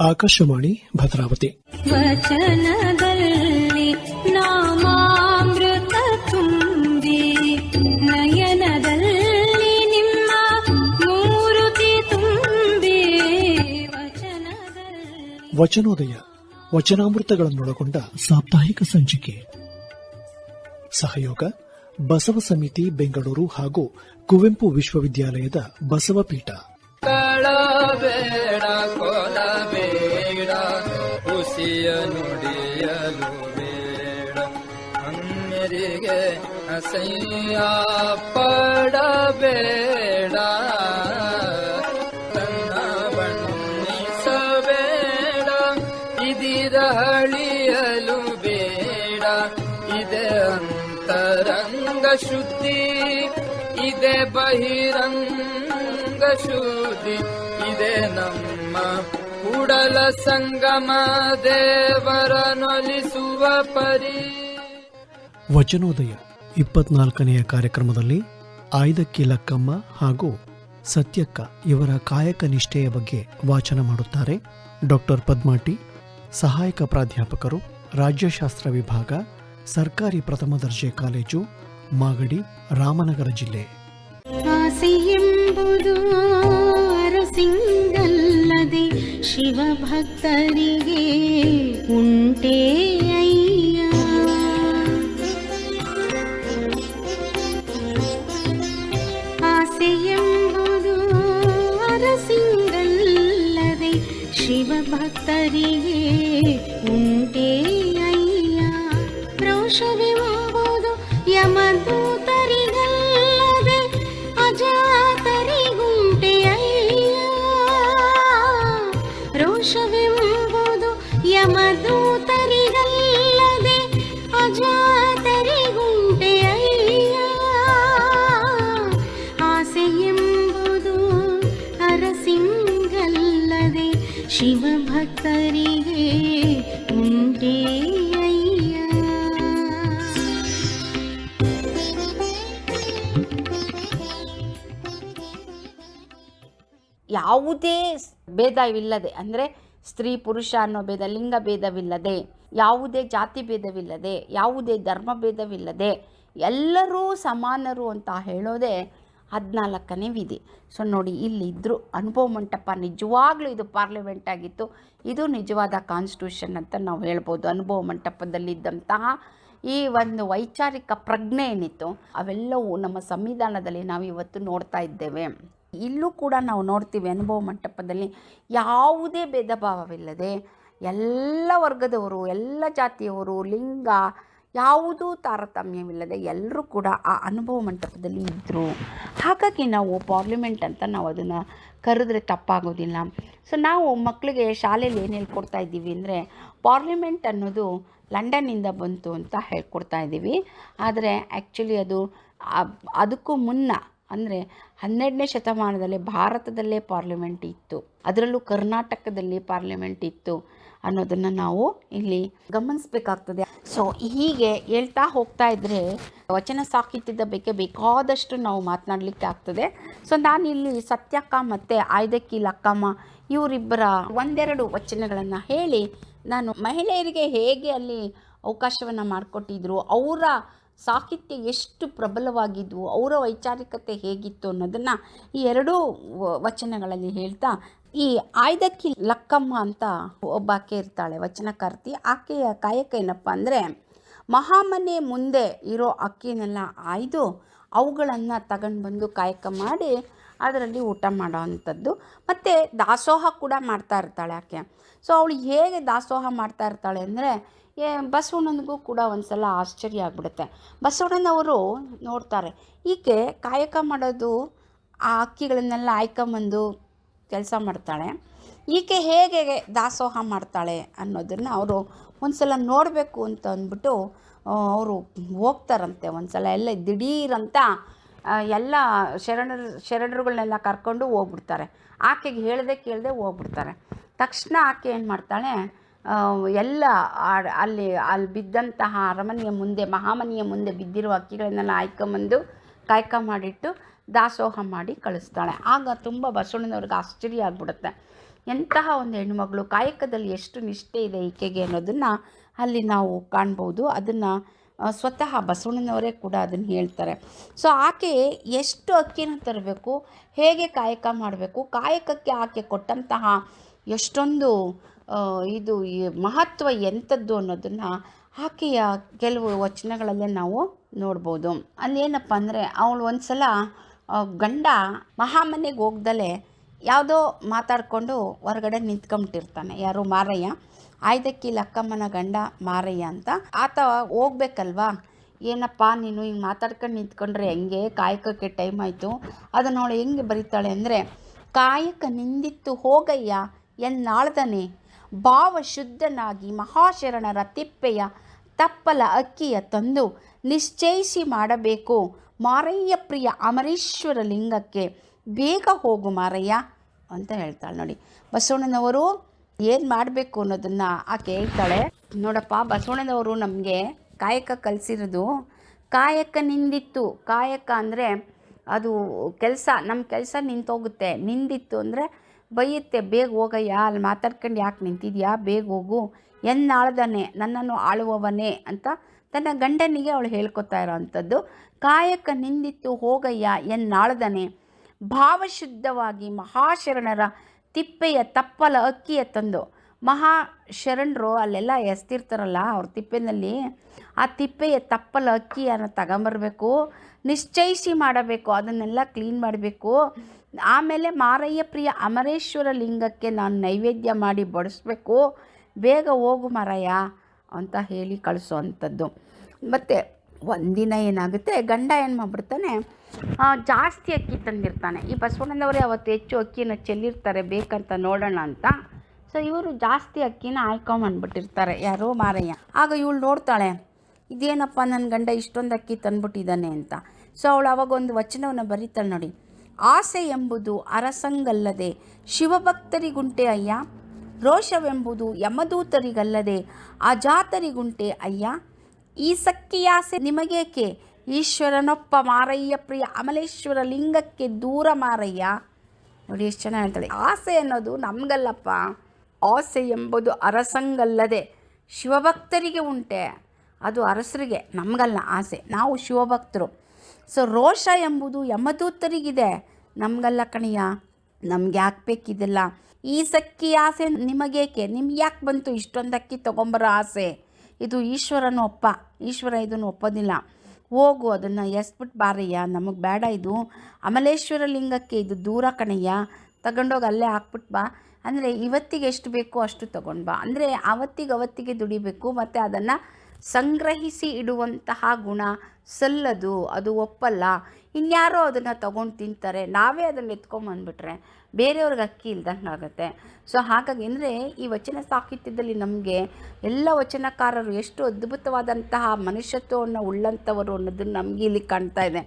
ಆಕಾಶವಾಣಿ ಭದ್ರಾವತಿ. ವಚನದಲ್ಲಿ ನಾಮಾಮೃತ ತುಂಬಿ ನಯನದಲ್ಲಿ ನಿಮ್ಮ ಮೂರುತಿ ತುಂಬಿ ವಚನದಲ್ಲಿ. ವಚನೋದಯ ವಚನಾಮೃತಗಳನ್ನೊಳಗೊಂಡ ಸಾಪ್ತಾಹಿಕ ಸಂಚಿಕೆ. ಸಹಯೋಗ ಬಸವ ಸಮಿತಿ ಬೆಂಗಳೂರು ಹಾಗೂ ಕುವೆಂಪು ವಿಶ್ವವಿದ್ಯಾಲಯದ ಬಸವಪೀಠ ಕಳಬೇಡ ಖುಷಿಯ ನುಡಿಯಲು ಬೇಡ. ಅನ್ಯರಿಗೆ ಅಸಯ್ಯ ಪಡಬೇಡ. ತನ್ನ ಬಣ್ಣಿಸಬೇಡ ಇದಿರ ಅಳಿಯಲು ಬೇಡ. ಇದೆ ಅಂತರಂಗ ಶುದ್ಧಿ, ಇದೆ ಬಹಿರಂಗ ಶುದ್ಧಿ, ಇದೆ ನಮ್ಮ ಕೂಡಲ ಸಂಗಮ ದೇವರನೊಲಿಸುವ ಪರಿ. ವಚನೋದಯ ಇಪ್ಪತ್ನಾಲ್ಕನೆಯ ಕಾರ್ಯಕ್ರಮದಲ್ಲಿ ಆಯ್ದಕ್ಕಿ ಲಕ್ಕಮ್ಮ ಹಾಗೂ ಸತ್ಯಕ್ಕ ಇವರ ಕಾಯಕ ನಿಷ್ಠೆಯ ಬಗ್ಗೆ ವಾಚನ ಮಾಡುತ್ತಾರೆ ಡಾಕ್ಟರ್ ಪದ್ಮಾಟಿ ಸಹಾಯಕ ಪ್ರಾಧ್ಯಾಪಕರು ರಾಜ್ಯಶಾಸ್ತ್ರ ವಿಭಾಗ ಸರ್ಕಾರಿ ಪ್ರಥಮ ದರ್ಜೆ ಕಾಲೇಜು ಮಾಗಡಿ ರಾಮನಗರ ಜಿಲ್ಲೆ. ಸಿಂಗಲ್ ಶಿವಭಕ್ತರಿಗೆ ಉಂಟೇ ಯಾವುದೇ ಭೇದವಿಲ್ಲದೆ, ಅಂದರೆ ಸ್ತ್ರೀ ಪುರುಷ ಅನ್ನೋ ಭೇದ, ಲಿಂಗ ಭೇದವಿಲ್ಲದೆ, ಯಾವುದೇ ಜಾತಿ ಭೇದವಿಲ್ಲದೆ, ಯಾವುದೇ ಧರ್ಮ ಭೇದವಿಲ್ಲದೆ ಎಲ್ಲರೂ ಸಮಾನರು ಅಂತ ಹೇಳೋದೇ ಹದಿನಾಲ್ಕನೇ ವಿಧಿ. ಸೊ ನೋಡಿ ಇಲ್ಲಿದ್ದರು ಅನುಭವ ಮಂಟಪ ನಿಜವಾಗ್ಲೂ ಇದು ಪಾರ್ಲಿಮೆಂಟ್ ಆಗಿತ್ತು. ಇದು ನಿಜವಾದ ಕಾನ್ಸ್ಟಿಟ್ಯೂಷನ್ ಅಂತ ನಾವು ಹೇಳ್ಬೋದು. ಅನುಭವ ಮಂಟಪದಲ್ಲಿದ್ದಂತಹ ಈ ಒಂದು ವೈಚಾರಿಕ ಪ್ರಜ್ಞೆ ಏನಿತ್ತು, ಅವೆಲ್ಲವೂ ನಮ್ಮ ಸಂವಿಧಾನದಲ್ಲಿ ನಾವು ಇವತ್ತು ನೋಡ್ತಾ ಇದ್ದೇವೆ. ಇಲ್ಲೂ ಕೂಡ ನಾವು ನೋಡ್ತೀವಿ ಅನುಭವ ಮಂಟಪದಲ್ಲಿ ಯಾವುದೇ ಭೇದ ಭಾವವಿಲ್ಲದೆ ಎಲ್ಲ ವರ್ಗದವರು, ಎಲ್ಲ ಜಾತಿಯವರು, ಲಿಂಗ ಯಾವುದೂ ತಾರತಮ್ಯವಿಲ್ಲದೆ ಎಲ್ಲರೂ ಕೂಡ ಆ ಅನುಭವ ಮಂಟಪದಲ್ಲಿ ಇದ್ದರು ಹಾಗಾಗಿ ನಾವು ಪಾರ್ಲಿಮೆಂಟ್ ಅಂತ ನಾವು ಅದನ್ನು ಕರೆದ್ರೆ ತಪ್ಪಾಗೋದಿಲ್ಲ. ಸೊ ನಾವು ಮಕ್ಕಳಿಗೆ ಶಾಲೆಯಲ್ಲಿ ಏನು ಹೇಳ್ಕೊಡ್ತಾ ಇದ್ದೀವಿ ಅಂದರೆ ಪಾರ್ಲಿಮೆಂಟ್ ಅನ್ನೋದು ಲಂಡನ್ನಿಂದ ಬಂತು ಅಂತ ಹೇಳ್ಕೊಡ್ತಾ ಇದ್ದೀವಿ. ಆದರೆ ಆ್ಯಕ್ಚುಲಿ ಅದು ಅದಕ್ಕೂ ಮುನ್ನ ಅಂದರೆ ಹನ್ನೆರಡನೇ ಶತಮಾನದಲ್ಲಿ ಭಾರತದಲ್ಲೇ ಪಾರ್ಲಿಮೆಂಟ್ ಇತ್ತು. ಅದರಲ್ಲೂ ಕರ್ನಾಟಕದಲ್ಲಿ ಪಾರ್ಲಿಮೆಂಟ್ ಇತ್ತು ಅನ್ನೋದನ್ನು ನಾವು ಇಲ್ಲಿ ಗಮನಿಸಬೇಕಾಗ್ತದೆ. ಸೊ ಹೀಗೆ ಹೇಳ್ತಾ ಹೋಗ್ತಾ ಇದ್ದರೆ ವಚನ ಸಾಹಿತ್ಯದ ಬಗ್ಗೆ ಬೇಕಾದಷ್ಟು ನಾವು ಮಾತನಾಡಲಿಕ್ಕೆ ಆಗ್ತದೆ. ಸೊ ನಾನಿಲ್ಲಿ ಸತ್ಯಕ್ಕ ಮತ್ತು ಆಯ್ದಕ್ಕಿ ಲಕ್ಕಮ್ಮ ಇವರಿಬ್ಬರ ಒಂದೆರಡು ವಚನಗಳನ್ನು ಹೇಳಿ ನಾನು ಮಹಿಳೆಯರಿಗೆ ಹೇಗೆ ಅಲ್ಲಿ ಅವಕಾಶವನ್ನು ಮಾಡಿಕೊಟ್ಟಿದ್ರು, ಅವರ ಸಾಹಿತ್ಯ ಎಷ್ಟು ಪ್ರಬಲವಾಗಿದ್ವು, ಅವರ ವೈಚಾರಿಕತೆ ಹೇಗಿತ್ತು ಅನ್ನೋದನ್ನು ಈ ಎರಡೂ ವಚನಗಳಲ್ಲಿ ಹೇಳ್ತಾ, ಈ ಆಯ್ದಕ್ಕಿ ಲಕ್ಕಮ್ಮ ಅಂತ ಒಬ್ಬಾಕೆ ಇರ್ತಾಳೆ, ವಚನಕಾರ್ತಿ. ಆಕೆಯ ಕಾಯಕ ಏನಪ್ಪ ಅಂದರೆ, ಮಹಾಮನೆ ಮುಂದೆ ಇರೋ ಅಕ್ಕಿನೆಲ್ಲ ಆಯ್ದು ಅವುಗಳನ್ನು ತಗೊಂಡು ಬಂದು ಕಾಯಕ ಮಾಡಿ ಅದರಲ್ಲಿ ಊಟ ಮಾಡೋ ಅಂಥದ್ದು ಮತ್ತು ದಾಸೋಹ ಕೂಡ ಮಾಡ್ತಾ ಇರ್ತಾಳೆ ಆಕೆ. ಸೊ ಅವಳು ಹೇಗೆ ದಾಸೋಹ ಮಾಡ್ತಾ ಇರ್ತಾಳೆ ಅಂದರೆ ಏ, ಬಸವಣ್ಣನಿಗೂ ಕೂಡ ಒಂದು ಸಲ ಆಶ್ಚರ್ಯ ಆಗ್ಬಿಡುತ್ತೆ. ಬಸವಣ್ಣನವರು ನೋಡ್ತಾರೆ, ಈಕೆ ಕಾಯಕ ಮಾಡೋದು, ಆ ಅಕ್ಕಿಗಳನ್ನೆಲ್ಲ ಆಯ್ಕೊಂಬಂದು ಕೆಲಸ ಮಾಡ್ತಾಳೆ. ಈಕೆ ಹೇಗೆ ದಾಸೋಹ ಮಾಡ್ತಾಳೆ ಅನ್ನೋದನ್ನು ಅವರು ಒಂದು ಸಲ ನೋಡಬೇಕು ಅಂತ ಅಂದ್ಬಿಟ್ಟು ಅವರು ಹೋಗ್ತಾರಂತೆ ಒಂದು ಸಲ ಎಲ್ಲ ದಿಢೀರಂತ ಎಲ್ಲ ಶರಣರು, ಶರಣರುಗಳನ್ನೆಲ್ಲ ಕರ್ಕೊಂಡು ಹೋಗ್ಬಿಡ್ತಾರೆ. ಆಕೆಗೆ ಹೇಳದೆ ಕೇಳದೆ ಹೋಗ್ಬಿಡ್ತಾರೆ. ತಕ್ಷಣ ಆಕೆ ಏನು ಮಾಡ್ತಾಳೆ ಎಲ್ಲ ಅಲ್ಲಿ ಅಲ್ಲಿ ಬಿದ್ದಂತಹ ಅರಮನೆಯ ಮುಂದೆ, ಮಹಾಮನೆಯ ಮುಂದೆ ಬಿದ್ದಿರುವ ಅಕ್ಕಿಗಳನ್ನೆಲ್ಲ ಆಯ್ಕೊಂಬಂದು ಕಾಯ್ಕ ಮಾಡಿಟ್ಟು ದಾಸೋಹ ಮಾಡಿ ಕಳಿಸ್ತಾಳೆ. ಆಗ ತುಂಬ ಬಸವಣ್ಣನವ್ರಿಗೆ ಆಶ್ಚರ್ಯ ಆಗ್ಬಿಡುತ್ತೆ. ಎಂತಹ ಒಂದು ಹೆಣ್ಮಗಳು ಕಾಯಕದಲ್ಲಿ ಎಷ್ಟು ನಿಷ್ಠೆ ಇದೆ ಈಕೆಗೆ ಅನ್ನೋದನ್ನು ಅಲ್ಲಿ ನಾವು ಕಾಣ್ಬೋದು. ಅದನ್ನು ಸ್ವತಃ ಬಸವಣ್ಣನವರೇ ಕೂಡ ಅದನ್ನು ಹೇಳ್ತಾರೆ. ಸೊ, ಆಕೆ ಎಷ್ಟು ಅಕ್ಕಿನ ತರಬೇಕು, ಹೇಗೆ ಕಾಯಕ ಮಾಡಬೇಕು, ಕಾಯಕಕ್ಕೆ ಆಕೆ ಕೊಟ್ಟಂತಹ ಎಷ್ಟೊಂದು ಇದು ಮಹತ್ವ ಎಂಥದ್ದು ಅನ್ನೋದನ್ನು ಆಕೆಯ ಕೆಲವು ವಚನಗಳಲ್ಲೇ ನಾವು ನೋಡ್ಬೋದು. ಅಲ್ಲೇನಪ್ಪ ಅಂದರೆ ಅವಳು ಒಂದು ಸಲ ಗಂಡ ಮಹಾಮನೆಗೆ ಹೋಗ್ದಲೇ ಯಾವುದೋ ಮಾತಾಡಿಕೊಂಡು ಹೊರಗಡೆ ನಿಂತ್ಕೊಂಬಿಟ್ಟಿರ್ತಾನೆ. ಯಾರು? ಮಾರಯ್ಯ. ಆಯ್ದಕ್ಕಿ ಲಕ್ಕಮ್ಮನ ಗಂಡ ಮಾರಯ್ಯ ಅಂತ. ಆತ ಹೋಗ್ಬೇಕಲ್ವಾ? ಏನಪ್ಪ, ನೀನು ಹಿಂಗೆ ಮಾತಾಡ್ಕೊಂಡು ನಿಂತ್ಕೊಂಡ್ರೆ ಹೆಂಗೆ? ಕಾಯಕಕ್ಕೆ ಟೈಮ್ ಆಯಿತು. ಅದನ್ನು ಅವಳು ಹೆಂಗೆ ಬರೀತಾಳೆ ಅಂದರೆ, ಕಾಯಕ ನಿಂದಿತ್ತು ಹೋಗಯ್ಯ, ಎನ್ನಾಳ್ದನೆ. ಭಾವ ಶುದ್ಧನಾಗಿ ಮಹಾಶರಣರ ತಿಪ್ಪೆಯ ತಪ್ಪಲ ಅಕ್ಕಿಯ ತಂದು ನಿಶ್ಚಯಿಸಿ ಮಾಡಬೇಕು. ಮಾರಯ್ಯ ಪ್ರಿಯ ಅಮರೇಶ್ವರ ಲಿಂಗಕ್ಕೆ ಬೇಗ ಹೋಗು ಮಾರಯ್ಯ ಅಂತ ಹೇಳ್ತಾಳೆ ನೋಡಿ. ಬಸವಣ್ಣನವರು ಏನು ಮಾಡಬೇಕು ಅನ್ನೋದನ್ನು ಆಕೆ ಹೇಳ್ತಾಳೆ. ನೋಡಪ್ಪ, ಬಸವಣ್ಣನವರು ನಮಗೆ ಕಾಯಕ ಕಲಿಸಿರೋದು ಕಾಯಕ ನಿಂದಿತ್ತು. ಕಾಯಕ ಅಂದರೆ ಅದು ಕೆಲಸ ನಮ್ಮ ಕೆಲಸ ನಿಂತೋಗುತ್ತೆ. ನಿಂದಿತ್ತು ಅಂದರೆ ಬೈಯುತ್ತೆ, ಬೇಗ ಹೋಗಯ್ಯ, ಅಲ್ಲಿ ಮಾತಾಡ್ಕೊಂಡು ಯಾಕೆ ನಿಂತಿದ್ಯಾ? ಬೇಗ ಹೋಗು, ಎನ್ನಾಳ್ದನೆ, ನನ್ನನ್ನು ಆಳುವವನೇ ಅಂತ ತನ್ನ ಗಂಡನಿಗೆ ಅವಳು ಹೇಳ್ಕೊತಾ ಇರೋವಂಥದ್ದು. ಕಾಯಕ ನಿಂದಿತ್ತು, ಹೋಗಯ್ಯ, ಎನ್ನಾಳ್ದನೆ. ಭಾವಶುದ್ಧವಾಗಿ ಮಹಾಶರಣರ ತಿಪ್ಪೆಯ ತಪ್ಪಲ ಅಕ್ಕಿಯ ತಂದು ಮಹಾ ಶರಣರು ಅಲ್ಲೆಲ್ಲ ಎಸ್ತಿರ್ತಾರಲ್ಲ ಅವ್ರ ತಿಪ್ಪೆನಲ್ಲಿ, ಆ ತಿಪ್ಪೆಯ ತಪ್ಪಲ ಅಕ್ಕಿಯನ್ನು ತಗೊಂಬರ್ಬೇಕು, ನಿಶ್ಚಯಿಸಿ ಮಾಡಬೇಕು, ಅದನ್ನೆಲ್ಲ ಕ್ಲೀನ್ ಮಾಡಬೇಕು. ಆಮೇಲೆ ಮಾರಯ್ಯ ಪ್ರಿಯ ಅಮರೇಶ್ವರ ಲಿಂಗಕ್ಕೆ ನಾನು ನೈವೇದ್ಯ ಮಾಡಿ ಬಡಿಸ್ಬೇಕು. ಬೇಗ ಹೋಗು ಮಾರಯ್ಯ ಅಂತ ಹೇಳಿ ಕಳಿಸೋ ಅಂಥದ್ದು ಮತ್ತು ಒಂದಿನ ಏನಾಗುತ್ತೆ, ಗಂಡ ಏನು ಮಾಡ್ಬಿಡ್ತಾನೆ ಜಾಸ್ತಿ ಅಕ್ಕಿ ತಂದಿರ್ತಾನೆ. ಈ ಬಸವಣ್ಣನವರೇ ಅವತ್ತು ಹೆಚ್ಚು ಅಕ್ಕಿನ ಚೆಲ್ಲಿರ್ತಾರೆ, ಬೇಕಂತ ನೋಡೋಣ ಅಂತ. ಸೊ ಇವರು ಜಾಸ್ತಿ ಅಕ್ಕಿನ ಆಯ್ಕೊಂಬಂದ್ಬಿಟ್ಟಿರ್ತಾರೆ ಯಾರೋ ಮಾರಯ್ಯ. ಆಗ ಇವಳು ನೋಡ್ತಾಳೆ, ಇದೇನಪ್ಪ ನನ್ನ ಗಂಡ ಇಷ್ಟೊಂದು ಅಕ್ಕಿ ತಂದ್ಬಿಟ್ಟಿದ್ದಾನೆ ಅಂತ. ಸೊ ಅವಳು ಅವಾಗ ಒಂದು ವಚನವನ್ನು ಬರೀತಾಳೆ ನೋಡಿ. ಆಸೆ ಎಂಬುದು ಅರಸಂಗಲ್ಲದೆ ಶಿವಭಕ್ತರಿಗುಂಟೆ ಅಯ್ಯ. ರೋಷವೆಂಬುದು ಯಮದೂತರಿಗಲ್ಲದೆ ಅಜಾತರಿಗುಂಟೆ ಅಯ್ಯ. ಈ ಸಕ್ಕಿಯಾಸೆ ನಿಮಗೇಕೆ? ಈಶ್ವರನೊಪ್ಪ ಮಾರಯ್ಯ ಪ್ರಿಯ, ಅಮಲೇಶ್ವರ ಲಿಂಗಕ್ಕೆ ದೂರ ಮಾರಯ್ಯ. ನೋಡಿ, ಎಷ್ಟು ಚೆನ್ನಾಗಿ ಹೇಳ್ತಾಳೆ. ಆಸೆ ಅನ್ನೋದು ನಮಗಲ್ಲಪ್ಪ. ಆಸೆ ಎಂಬುದು ಅರಸಂಗಲ್ಲದೆ ಶಿವಭಕ್ತರಿಗೆ ಉಂಟೆ. ಅದು ಅರಸರಿಗೆ, ನಮಗಲ್ಲ ಆಸೆ. ನಾವು ಶಿವಭಕ್ತರು. ಸೊ ರೋಷ ಎಂಬುದು ಯಮದೂತರಿಗಿದೆ. ನಮಗಲ್ಲ ಕಣಿಯ, ನಮ್ಗೆ ಯಾಕೆ ಈ ಸಕ್ಕಿ ಆಸೆ ನಿಮಗೇಕೆ? ನಿಮ್ಗೆ ಯಾಕೆ ಬಂತು ಇಷ್ಟೊಂದು ಅಕ್ಕಿ ತೊಗೊಂಬರೋ ಆಸೆ? ಇದು ಈಶ್ವರನ ಒಪ್ಪ. ಈಶ್ವರ ಇದನ್ನು ಒಪ್ಪೋದಿಲ್ಲ. ಹೋಗು, ಅದನ್ನು ಎಸ್ಬಿಟ್ಟು ಬಾರಯ್ಯ. ನಮಗೆ ಬೇಡ ಇದು. ಅಮಲೇಶ್ವರ ಲಿಂಗಕ್ಕೆ ಇದು ದೂರ ಕಣಯ್ಯ ತಗೊಂಡೋಗಿ ಅಲ್ಲೇ ಹಾಕ್ಬಿಟ್ಟು ಬಾ. ಅಂದರೆ ಇವತ್ತಿಗೆ ಎಷ್ಟು ಬೇಕೋ ಅಷ್ಟು ತಗೊಂಡು ಬಾ. ಅಂದರೆ ಅವತ್ತಿಗೆ ಅವತ್ತಿಗೆ ದುಡಿಬೇಕು ಮತ್ತು ಅದನ್ನು ಸಂಗ್ರಹಿಸಿ ಇಡುವಂತಹ ಗುಣ ಸಲ್ಲದು, ಅದು ಒಪ್ಪಲ್ಲ. ಇನ್ಯಾರೋ ಅದನ್ನು ತಗೊಂಡು ತಿಂತಾರೆ. ನಾವೇ ಅದನ್ನು ಎತ್ಕೊಂಬಂದ್ಬಿಟ್ರೆ ಬೇರೆಯವ್ರಿಗೆ ಅಕ್ಕಿ ಇಲ್ದಂಗೆ ಆಗುತ್ತೆ ಸೊ ಹಾಗಾಗಿ ಅಂದರೆ ಈ ವಚನ ಸಾಹಿತ್ಯದಲ್ಲಿ ನಮಗೆ ಎಲ್ಲ ವಚನಕಾರರು ಎಷ್ಟು ಅದ್ಭುತವಾದಂತಹ ಮನುಷ್ಯತ್ವವನ್ನು ಉಳ್ಳಂಥವರು ಅನ್ನೋದನ್ನು ನಮಗೆ ಇಲ್ಲಿ ಕಾಣ್ತಾ ಇದೆ.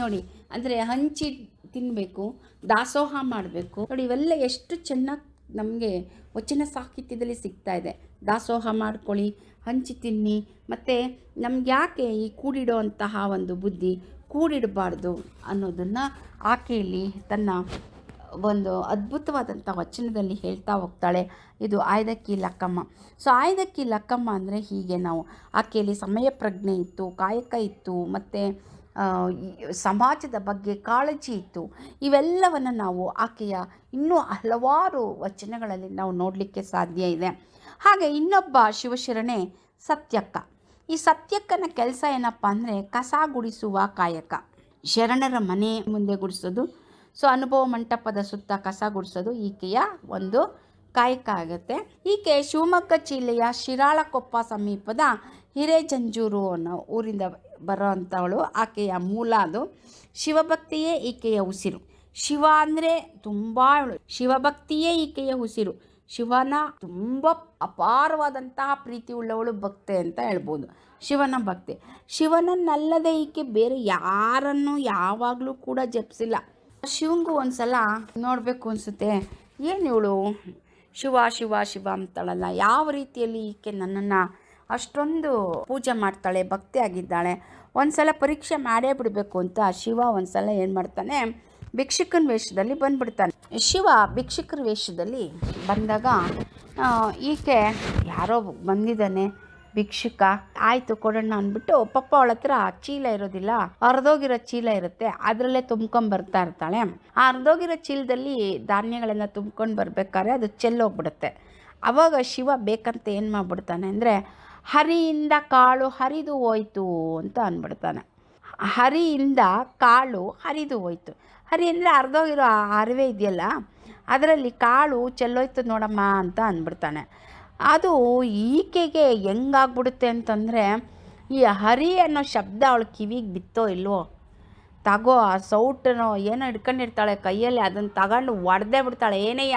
ನೋಡಿ, ಅಂದರೆ ಹಂಚಿ ತಿನ್ನಬೇಕು ದಾಸೋಹ ಮಾಡಬೇಕು. ನೋಡಿ, ಇವೆಲ್ಲ ಎಷ್ಟು ಚೆನ್ನಾಗಿ ನಮಗೆ ವಚನ ಸಾಹಿತ್ಯದಲ್ಲಿ ಸಿಗ್ತಾ ಇದೆ. ದಾಸೋಹ ಮಾಡ್ಕೊಳ್ಳಿ, ಹಂಚಿ ತಿನ್ನಿ, ಮತ್ತು ನಮ್ಗೆ ಯಾಕೆ ಈ ಕೂಡಿಡೋ ಅಂತಹ ಒಂದು ಬುದ್ಧಿ, ಕೂಡಿಡಬಾರ್ದು ಅನ್ನೋದನ್ನು ಆಕೆಯಲ್ಲಿ ತನ್ನ ಒಂದು ಅದ್ಭುತವಾದಂಥ ವಚನದಲ್ಲಿ ಹೇಳ್ತಾ ಹೋಗ್ತಾಳೆ. ಇದು ಆಯ್ದಕ್ಕಿ ಲಕ್ಕಮ್ಮ. ಸೊ, ಆಯ್ದಕ್ಕಿ ಲಕ್ಕಮ್ಮ ಅಂದರೆ ಹೀಗೆ ನಾವು. ಆಕೆಯಲ್ಲಿ ಸಮಯ ಪ್ರಜ್ಞೆ ಇತ್ತು, ಕಾಯಕ ಇತ್ತು, ಮತ್ತು ಸಮಾಜದ ಬಗ್ಗೆ ಕಾಳಜಿ ಇತ್ತು. ಇವೆಲ್ಲವನ್ನು ನಾವು ಆಕೆಯ ಇನ್ನೂ ಹಲವಾರು ವಚನಗಳಲ್ಲಿ ನಾವು ನೋಡಲಿಕ್ಕೆ ಸಾಧ್ಯ ಇದೆ. ಹಾಗೆ ಇನ್ನೊಬ್ಬ ಶಿವಶರಣೆ ಸತ್ಯಕ್ಕ. ಈ ಸತ್ಯಕ್ಕನ ಕೆಲಸ ಏನಪ್ಪ ಅಂದರೆ ಕಸ ಗುಡಿಸುವ ಕಾಯಕ. ಶರಣರ ಮನೆ ಮುಂದೆ ಗುಡಿಸೋದು. ಸೊ ಅನುಭವ ಮಂಟಪದ ಸುತ್ತ ಕಸ ಗುಡಿಸೋದು ಈಕೆಯ ಒಂದು ಕಾಯಕ ಆಗುತ್ತೆ. ಈಕೆ ಶಿವಮೊಗ್ಗ ಜಿಲ್ಲೆಯ ಶಿರಾಳಕೊಪ್ಪ ಸಮೀಪದ ಹಿರೇಜಂಜೂರು ಅನ್ನೋ ಊರಿಂದ ಬರೋ ಅಂಥವಳು ಆಕೆಯ ಮೂಲ ಅದು. ಶಿವಭಕ್ತಿಯೇ ಈಕೆಯ ಉಸಿರು. ಶಿವ ಅಂದರೆ ತುಂಬ ಶಿವಭಕ್ತಿಯೇ ಈಕೆಯ ಉಸಿರು. ಶಿವನ ತುಂಬ ಅಪಾರವಾದಂತಹ ಪ್ರೀತಿ ಉಳ್ಳವಳು ಭಕ್ತೆ ಅಂತ ಹೇಳ್ಬೋದು. ಶಿವನ ಭಕ್ತಿ. ಶಿವನನ್ನಲ್ಲದೆ ಈಕೆ ಬೇರೆ ಯಾರನ್ನು ಯಾವಾಗಲೂ ಕೂಡ ಜಪಿಸಿಲ್ಲ. ಶಿವಂಗೂ ಒಂದ್ಸಲ ನೋಡಬೇಕು ಅನಿಸುತ್ತೆ. ಏನು ಇವಳು? ಶಿವ ಶಿವ ಶಿವ ಅಂತಾಳಲ್ಲ. ಯಾವ ರೀತಿಯಲ್ಲಿ ಈಕೆ ನನ್ನನ್ನು ಅಷ್ಟೊಂದು ಪೂಜೆ ಮಾಡ್ತಾಳೆ ಭಕ್ತಿ ಆಗಿದ್ದಾಳೆ ಒಂದು ಸಲ ಪರೀಕ್ಷೆ ಮಾಡೇ ಬಿಡಬೇಕು ಅಂತ ಶಿವ ಒಂದು ಸಲ ಏನು ಮಾಡ್ತಾನೆ, ಭಿಕ್ಷುಕನ ವೇಷದಲ್ಲಿ ಬಂದ್ಬಿಡ್ತಾನೆ. ಶಿವ ಭಿಕ್ಷುಕರ ವೇಷದಲ್ಲಿ ಬಂದಾಗ ಈಕೆ ಯಾರೋ ಬಂದಿದ್ದಾನೆ, ಭಿಕ್ಷುಕ, ಆಯಿತು ಕೊಡೋಣ ಅಂದ್ಬಿಟ್ಟು ಪಪ್ಪ ಅವಳ ಹತ್ರ ಚೀಲ ಇರೋದಿಲ್ಲ, ಅರ್ಧೋಗಿರೋ ಚೀಲ ಇರುತ್ತೆ, ಅದರಲ್ಲೇ ತುಂಬ್ಕೊಂಡು ಬರ್ತಾ ಇರ್ತಾಳೆ. ಆ ಅರ್ಧೋಗಿರೋ ಚೀಲದಲ್ಲಿ ಧಾನ್ಯಗಳನ್ನು ತುಂಬ್ಕೊಂಡು ಬರ್ಬೇಕಾದ್ರೆ ಅದು ಚೆಲ್ಲೋಗ್ಬಿಡುತ್ತೆ. ಅವಾಗ ಶಿವ ಬೇಕಂತ ಏನು ಮಾಡಿಬಿಡ್ತಾನೆ ಅಂದರೆ ಹರಿಯಿಂದ ಕಾಳು ಹರಿದು ಹೋಯ್ತು ಅಂತ ಅಂದ್ಬಿಡ್ತಾನೆ. ಹರಿಯಿಂದ ಕಾಳು ಹರಿದು ಹೋಯ್ತು. ಹರಿ ಅಂದರೆ ಅರ್ಧೋಗಿರೋ ಆ ಅರಿವೆ ಇದೆಯಲ್ಲ, ಅದರಲ್ಲಿ ಕಾಳು ಚೆಲ್ಲೋಯ್ತು ನೋಡಮ್ಮ ಅಂತ ಅಂದ್ಬಿಡ್ತಾನೆ. ಅದು ಈಕೆಗೆ ಹೆಂಗಾಗ್ಬಿಡುತ್ತೆ ಅಂತಂದರೆ, ಈ ಹರಿ ಅನ್ನೋ ಶಬ್ದ ಅವಳು ಕಿವಿಗೆ ಬಿತ್ತೋ ಇಲ್ವೋ? ತಗೋ ಆ ಸೌಟನೋ ಏನೋ ಹಿಡ್ಕೊಂಡಿರ್ತಾಳೆ ಕೈಯಲ್ಲಿ, ಅದನ್ನು ತಗೊಂಡು ಒಡೆದೇ ಬಿಡ್ತಾಳೆ. ಏನಯ್ಯ?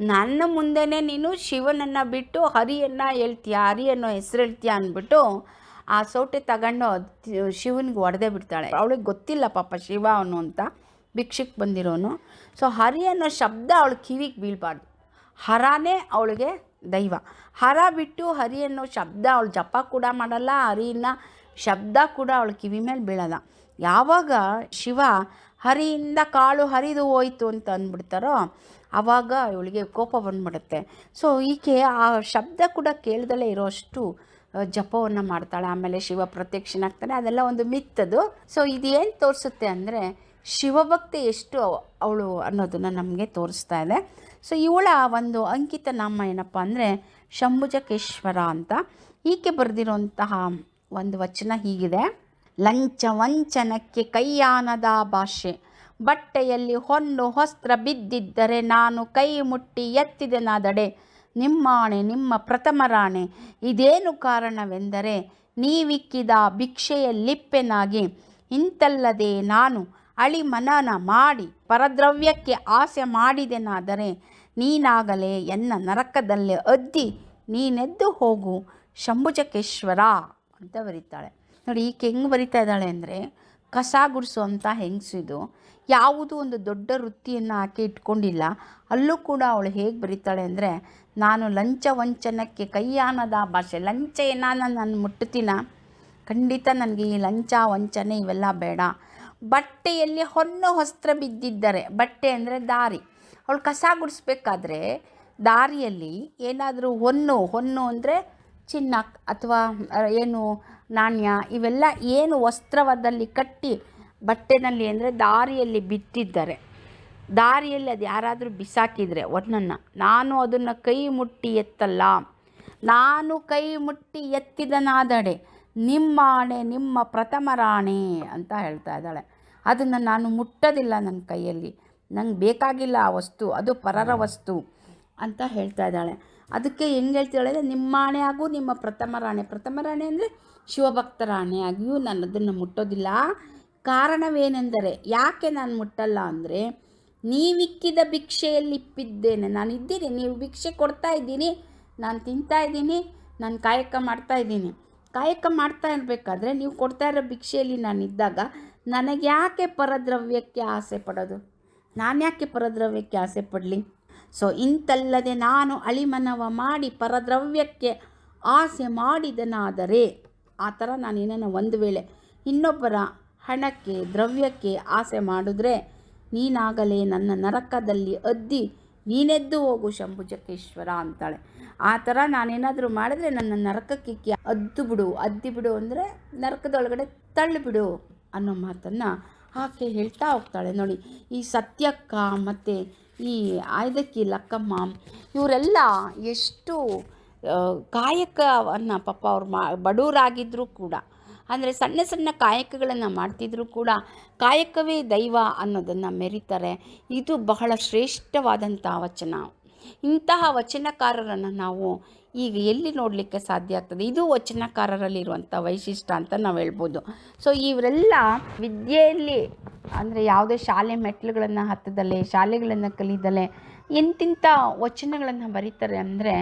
ನನ್ನ ಮುಂದೆನೇ ನೀನು ಶಿವನನ್ನು ಬಿಟ್ಟು ಹರಿಯನ್ನು ಹೇಳ್ತೀಯ ಅನ್ನೋ ಹೆಸ್ರು ಹೇಳ್ತೀಯ ಅಂದ್ಬಿಟ್ಟು ಆ ಸೌಟೆ ತಗೊಂಡು ಶಿವನಿಗೆ ಒಡೆದೇ ಬಿಡ್ತಾಳೆ. ಅವಳಿಗೆ ಗೊತ್ತಿಲ್ಲ ಪಾಪ ಶಿವ ಅವನು ಅಂತ ಭಿಕ್ಷಕ್ಕೆ ಬಂದಿರೋನು. ಸೊ ಹರಿ ಅನ್ನೋ ಶಬ್ದ ಅವಳು ಕಿವಿಗೆ ಬೀಳಬಾರ್ದು. ಹರನೇ ಅವಳಿಗೆ ದೈವ. ಹರ ಬಿಟ್ಟು ಹರಿ ಅನ್ನೋ ಶಬ್ದ ಅವಳು ಜಪ ಕೂಡ ಮಾಡಲ್ಲ ಹರಿನ ಶಬ್ದ ಕೂಡ ಅವಳು ಕಿವಿ ಮೇಲೆ ಬೀಳಲ್ಲ. ಯಾವಾಗ ಶಿವ ಹರಿಯಿಂದ ಕಾಳು ಹರಿದು ಹೋಯಿತು ಅಂತ ಅಂದ್ಬಿಡ್ತಾರೋ ಆವಾಗ ಇವಳಿಗೆ ಕೋಪ ಬಂದ್ಬಿಡುತ್ತೆ. ಸೊ ಈಕೆ ಆ ಶಬ್ದ ಕೂಡ ಕೇಳ್ದಲೇ ಇರೋಷ್ಟು ಜಪವನ್ನು ಮಾಡ್ತಾಳೆ. ಆಮೇಲೆ ಶಿವ ಪ್ರತ್ಯಕ್ಷನಾಗ್ತಾನೆ. ಅದೆಲ್ಲ ಒಂದು ಮಿತ್ತದು. ಸೊ ಇದೇನು ತೋರಿಸುತ್ತೆ ಅಂದರೆ, ಶಿವಭಕ್ತಿ ಎಷ್ಟು ಅವಳು ಅನ್ನೋದನ್ನು ನಮಗೆ ತೋರಿಸ್ತಾ ಇದೆ. ಸೊ ಇವಳ ಒಂದು ಅಂಕಿತ ನಾಮ ಏನಪ್ಪ ಅಂದರೆ, ಶಂಭುಜಕೇಶ್ವರ ಅಂತ. ಈಕೆ ಬರೆದಿರುವಂತಹ ಒಂದು ವಚನ ಹೀಗಿದೆ. ಲಂಚ ವಂಚನಕ್ಕೆ ಕೈಯಾನದ ಭಾಷೆ ಬಟ್ಟೆಯಲ್ಲಿ ಹೊನ್ನು ಹೊಸ್ತ್ರ ಬಿದ್ದಿದ್ದರೆ ನಾನು ಕೈ ಮುಟ್ಟಿ ಎತ್ತಿದೆನಾದಡೆ. ನಿಮ್ಮಾಣೆ, ನಿಮ್ಮ ಪ್ರಥಮ ರಾಣೆ. ಇದೇನು ಕಾರಣವೆಂದರೆ ನೀವಿಕ್ಕಿದ ಭಿಕ್ಷೆಯಲ್ಲಿಪ್ಪೆನಾಗಿ. ಇಂತಲ್ಲದೆ ನಾನು ಅಳಿ ಮನನ ಮಾಡಿ ಪರದ್ರವ್ಯಕ್ಕೆ ಆಸೆ ಮಾಡಿದೆನಾದರೆ ನೀನಾಗಲೇ ಎನ್ನ ನರಕದಲ್ಲೇ ಅದ್ದಿ ನೀನೆದ್ದು ಹೋಗು, ಶಂಭುಜಕೇಶ್ವರ ಅಂತ ಬರೀತಾಳೆ. ನೋಡಿ ಈಕೆ ಹೆಂಗೆ ಬರಿತಾ ಇದ್ದಾಳೆ ಅಂದರೆ ಕಸ ಗುಡಿಸುವಂಥ ಹೆಂಗಸಿದು ಯಾವುದೂ ಒಂದು ದೊಡ್ಡ ವೃತ್ತಿಯನ್ನು ಆಕೆ ಇಟ್ಕೊಂಡಿಲ್ಲ. ಅಲ್ಲೂ ಕೂಡ ಅವಳು ಹೇಗೆ ಬರೀತಾಳೆ ಅಂದರೆ, ನಾನು ಲಂಚ ವಂಚನಕ್ಕೆ ಕೈಯಾನದ ಭಾಷೆ, ಲಂಚ ಏನಾನ ನಾನು ಮುಟ್ಟುತ್ತೀನ? ಖಂಡಿತ ನನಗೆ ಈ ಲಂಚ ವಂಚನೆ ಇವೆಲ್ಲ ಬೇಡ. ಬಟ್ಟೆಯಲ್ಲಿ ಹೊನ್ನು ಹೊಸ್ತ್ರ ಬಿದ್ದಿದ್ದರೆ, ಬಟ್ಟೆ ಅಂದರೆ ದಾರಿ. ಅವಳು ಕಸ ಗುಡಿಸ್ಬೇಕಾದ್ರೆ ದಾರಿಯಲ್ಲಿ ಏನಾದರೂ ಹೊನ್ನು ಹೊನ್ನು ಅಂದರೆ ಚಿನ್ನ ಅಥವಾ ಏನು ನಾಣ್ಯ, ಇವೆಲ್ಲ ಏನು ವಸ್ತ್ರವದಲ್ಲಿ ಕಟ್ಟಿ ಬಟ್ಟೆನಲ್ಲಿ ಅಂದರೆ ದಾರಿಯಲ್ಲಿ ಬಿತ್ತಿದ್ದಾರೆ ದಾರಿಯಲ್ಲಿ ಅದು ಯಾರಾದರೂ ಬಿಸಾಕಿದರೆ ಒಂದನ್ನು ನಾನು ಅದನ್ನು ಕೈ ಮುಟ್ಟಿ ಎತ್ತಲ್ಲ, ನಾನು ಕೈ ಮುಟ್ಟಿ ಎತ್ತಿದನಾದಡೆ, ನಿಮ್ಮ ಆಣೆ, ನಿಮ್ಮ ಪ್ರಥಮರಾಣೆ ಅಂತ ಹೇಳ್ತಾ ಇದ್ದಾಳೆ. ಅದನ್ನು ನಾನು ಮುಟ್ಟೋದಿಲ್ಲ ನನ್ನ ಕೈಯಲ್ಲಿ, ನಂಗೆ ಬೇಕಾಗಿಲ್ಲ ಆ ವಸ್ತು, ಅದು ಪರರ ವಸ್ತು ಅಂತ ಹೇಳ್ತಾ ಇದ್ದಾಳೆ. ಅದಕ್ಕೆ ಹೆಂಗೆ ಹೇಳ್ತಾಳೆ ಅಂದರೆ, ನಿಮ್ಮ ಆಣೆ ಹಾಗೂ ನಿಮ್ಮ ಪ್ರಥಮ ರಾಣೆ. ಪ್ರಥಮ ರಾಣಿ ಅಂದರೆ ಶಿವಭಕ್ತ ಆಣೆ ಆಗಿಯೂ ನಾನು ಅದನ್ನು ಮುಟ್ಟೋದಿಲ್ಲ ಕಾರಣವೇನೆಂದರೆ, ಯಾಕೆ ನಾನು ಮುಟ್ಟಲ್ಲ ಅಂದರೆ, ನೀವಿಕ್ಕಿದ ಭಿಕ್ಷೆಯಲ್ಲಿಪ್ಪಿದ್ದೇನೆ. ನಾನು ಇದ್ದೀನಿ ನೀವು ಭಿಕ್ಷೆ ಕೊಡ್ತಾ ಇದ್ದೀನಿ, ನಾನು ತಿಂತಾ ಇದ್ದೀನಿ, ನಾನು ಕಾಯಕ ಮಾಡ್ತಾ ಇದ್ದೀನಿ. ಕಾಯಕ ಮಾಡ್ತಾ ಇರಬೇಕಾದ್ರೆ, ನೀವು ಕೊಡ್ತಾ ಇರೋ ಭಿಕ್ಷೆಯಲ್ಲಿ ನಾನು ಇದ್ದಾಗ ನನಗೆ ಯಾಕೆ ಪರದ್ರವ್ಯಕ್ಕೆ ಆಸೆ ಪಡೋದು? ನಾನು ಯಾಕೆ ಪರದ್ರವ್ಯಕ್ಕೆ ಆಸೆ ಪಡಲಿ? ಸೊ ಇಂತಲ್ಲದೆ ನಾನು ಅಳಿಮನವ ಮಾಡಿ ಪರದ್ರವ್ಯಕ್ಕೆ ಆಸೆ ಮಾಡಿದನಾದರೆ, ಆ ಥರ ನಾನು ಏನನ್ನ ಒಂದು ವೇಳೆ ಇನ್ನೊಬ್ಬರ ಹಣಕ್ಕೆ, ದ್ರವ್ಯಕ್ಕೆ ಆಸೆ ಮಾಡಿದ್ರೆ ನೀನಾಗಲೇ ನನ್ನ ನರಕದಲ್ಲಿ ಅದ್ದಿ ನೀನೆದ್ದು ಹೋಗು ಶಂಭುಜಕೇಶ್ವರ ಅಂತಾಳೆ. ಆ ಥರ ನಾನೇನಾದರೂ ಮಾಡಿದ್ರೆ ನನ್ನ ನರಕಕ್ಕೆ ಅದ್ದು ಬಿಡು, ಅದ್ದಿ ಬಿಡು ಅಂದರೆ ನರಕದೊಳಗಡೆ ತಳ್ಳಿಬಿಡು ಅನ್ನೋ ಮಾತನ್ನು ಆಕೆ ಹೇಳ್ತಾ ಹೋಗ್ತಾಳೆ. ನೋಡಿ, ಈ ಸತ್ಯಕ್ಕ ಮತ್ತು ಈ ಆಯ್ದಕ್ಕಿ ಲಕ್ಕಮ್ಮ ಇವರೆಲ್ಲ ಎಷ್ಟು ಕಾಯಕವನ್ನು ಪಾಪ ಅವ್ರು ಮಾ ಬಡವರಾಗಿದ್ದರೂ ಕೂಡ ಅಂದರೆ ಸಣ್ಣ ಸಣ್ಣ ಕಾಯಕಗಳನ್ನು ಮಾಡ್ತಿದ್ರೂ ಕೂಡ ಕಾಯಕವೇ ದೈವ ಅನ್ನೋದನ್ನು ಮೆರಿತಾರೆ. ಇದು ಬಹಳ ಶ್ರೇಷ್ಠವಾದಂತಹ ವಚನ. ಇಂತಹ ವಚನಕಾರರನ್ನು ನಾವು ಈಗ ಎಲ್ಲಿ ನೋಡಲಿಕ್ಕೆ ಸಾಧ್ಯ ಆಗ್ತದೆ? ಇದು ವಚನಕಾರರಲ್ಲಿರುವಂಥ ವೈಶಿಷ್ಟ್ಯ ಅಂತ ನಾವು ಹೇಳ್ಬೋದು. ಸೊ ಇವರೆಲ್ಲ ವಿದ್ಯೆಯಲ್ಲಿ ಅಂದರೆ ಯಾವುದೇ ಶಾಲೆ ಮೆಟ್ಲುಗಳನ್ನು ಹತ್ತದಲ್ಲೇ ಶಾಲೆಗಳನ್ನು ಕಲಿದಲೇ ಎಂತಿಂಥ ವಚನಗಳನ್ನು ಬರೀತಾರೆ ಅಂದರೆ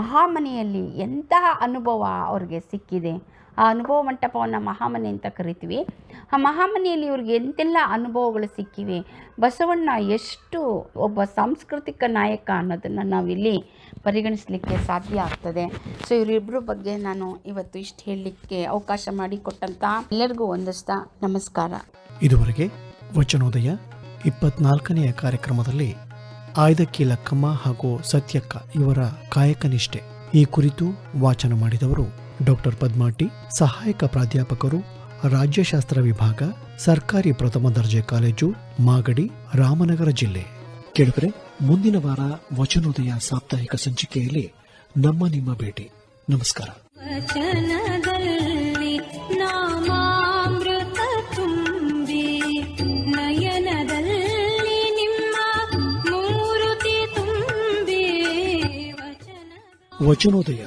ಮಹಾಮನೆಯಲ್ಲಿ ಎಂತಹ ಅನುಭವ ಅವ್ರಿಗೆ ಸಿಕ್ಕಿದೆ? ಆ ಅನುಭವ ಮಂಟಪವನ್ನು ಮಹಾಮನೆ ಅಂತ ಕರಿತೀವಿ. ಆ ಮಹಾಮನೆಯಲ್ಲಿ ಇವ್ರಿಗೆ ಎಂತೆಲ್ಲ ಅನುಭವಗಳು ಸಿಕ್ಕಿವೆ, ಬಸವಣ್ಣ ಎಷ್ಟು ಒಬ್ಬ ಸಾಂಸ್ಕೃತಿಕ ನಾಯಕ ಅನ್ನೋದನ್ನು ನಾವಿಲ್ಲಿ ಪರಿಗಣಿಸಲಿಕ್ಕೆ ಸಾಧ್ಯ ಆಗ್ತದೆ. ಸೊ ಇವರಿಬ್ಬರ ಬಗ್ಗೆ ನಾನು ಇವತ್ತು ಇಷ್ಟು ಹೇಳಲಿಕ್ಕೆ ಅವಕಾಶ ಮಾಡಿಕೊಟ್ಟಂತ ಎಲ್ಲರಿಗೂ ಒಂದಿಸ್ತಾ ನಮಸ್ಕಾರ. ಇದುವರೆಗೆ ವಚನೋದಯ ಇಪ್ಪತ್ನಾಲ್ಕನೆಯ ಕಾರ್ಯಕ್ರಮದಲ್ಲಿ ಆಯ್ದಕ್ಕಿ ಲಕ್ಕಮ್ಮ ಹಾಗೂ ಸತ್ಯಕ್ಕ ಇವರ ಕಾಯಕನಿಷ್ಠೆ. ಈ ಕುರಿತು ವಾಚನ ಮಾಡಿದವರು ಡಾಕ್ಟರ್ ಪದ್ಮಾಟಿ ಸಹಾಯಕ ಪ್ರಾಧ್ಯಾಪಕರು ರಾಜ್ಯಶಾಸ್ತ್ರ ವಿಭಾಗ ಸರ್ಕಾರಿ ಪ್ರಥಮ ದರ್ಜೆ ಕಾಲೇಜು ಮಾಗಡಿ ರಾಮನಗರ ಜಿಲ್ಲೆ. ಕೇಳಿದರೆ ಮುಂದಿನ ವಾರ ವಚನೋದಯ ಸಾಪ್ತಾಹಿಕ ಸಂಚಿಕೆಯಲ್ಲಿ ನಮ್ಮ ನಿಮ್ಮ ಭೇಟಿ. ನಮಸ್ಕಾರ. ವಚನೋದಯ